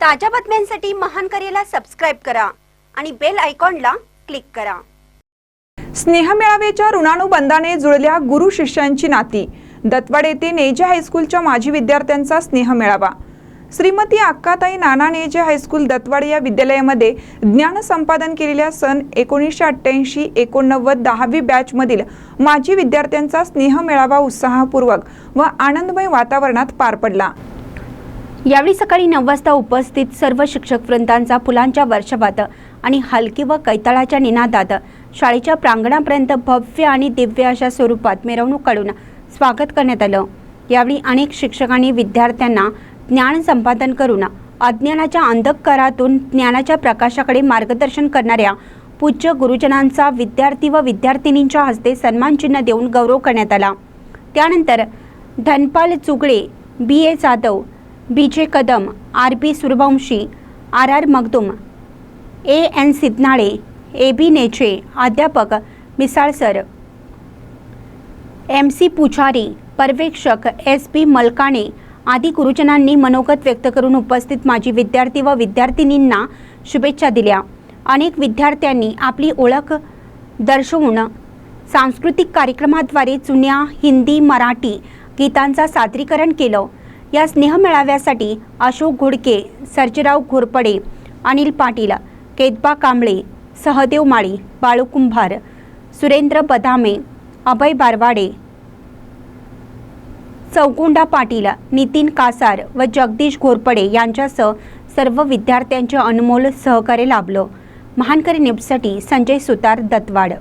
ताज्या बातम्यांसाठी महान करेला सबस्क्राईब करा आणि बेल आयकॉनला क्लिक करा. स्नेहमेळावेच्या ऋणानुबंधाने जुळल्या गुरु शिष्यांची नाती. दत्तवाड येथे नेजे हायस्कूलच्या माजी विद्यार्थ्यांचा स्नेहमेळावा. श्रीमती अक्काताई नाना नेजे हायस्कूल दत्तवाड या विद्यालयामध्ये ज्ञान संपादन केलेल्या सन एकोणीसशे अठ्ठ्याऐंशी एकोणनव्वद दहावी बॅचमधील माजी विद्यार्थ्यांचा स्नेहमेळावा उत्साहपूर्वक व आनंदमय वातावरणात पार पडला. यावेळी सकाळी नऊ वाजता उपस्थित सर्व शिक्षक वृंदांचा फुलांच्या वर्षावात आणि हलकी व कैताळाच्या निनादात शाळेच्या प्रांगणापर्यंत भव्य आणि दिव्य अशा स्वरूपात मिरवणूक काढून स्वागत करण्यात आलं. यावेळी अनेक शिक्षकांनी विद्यार्थ्यांना ज्ञान संपादन करून अज्ञानाच्या अंधकारातून ज्ञानाच्या प्रकाशाकडे मार्गदर्शन करणाऱ्या पूज्य गुरुजनांचा विद्यार्थी व विद्यार्थिनींच्या हस्ते सन्मानचिन्ह देऊन गौरव करण्यात आला. त्यानंतर धनपाल चुगळे बी. A. Jadhav B J Kadam R B Suryavanshi R R Magdum A N Siddhanale A B Neche अध्यापक मिसाळसर. एम सी पुजारी पर्यवेक्षक एस पी मलकाणे आदी गुरुजनांनी मनोगत व्यक्त करून उपस्थित माजी विद्यार्थी व विद्यार्थिनींना शुभेच्छा दिल्या. अनेक विद्यार्थ्यांनी आपली ओळख दर्शवून सांस्कृतिक कार्यक्रमाद्वारे जुन्या हिंदी मराठी गीतांचा सादरीकरण केलं. या स्नेहमेळाव्यासाठी अशोक घोडके सर्जेराव घोरपडे अनिल पाटील केतबा कांबळे सहदेव माळी बाळू कुंभार सुरेंद्र बदामे अभय बारवाडे चौकुंडा पाटील नितीन कासार व जगदीश घोरपडे यांच्यासह सर्व विद्यार्थ्यांचे अनमोल सहकार्य लाभलं. महानकरी न्यूजसाठी संजय सुतार दत्तवाड.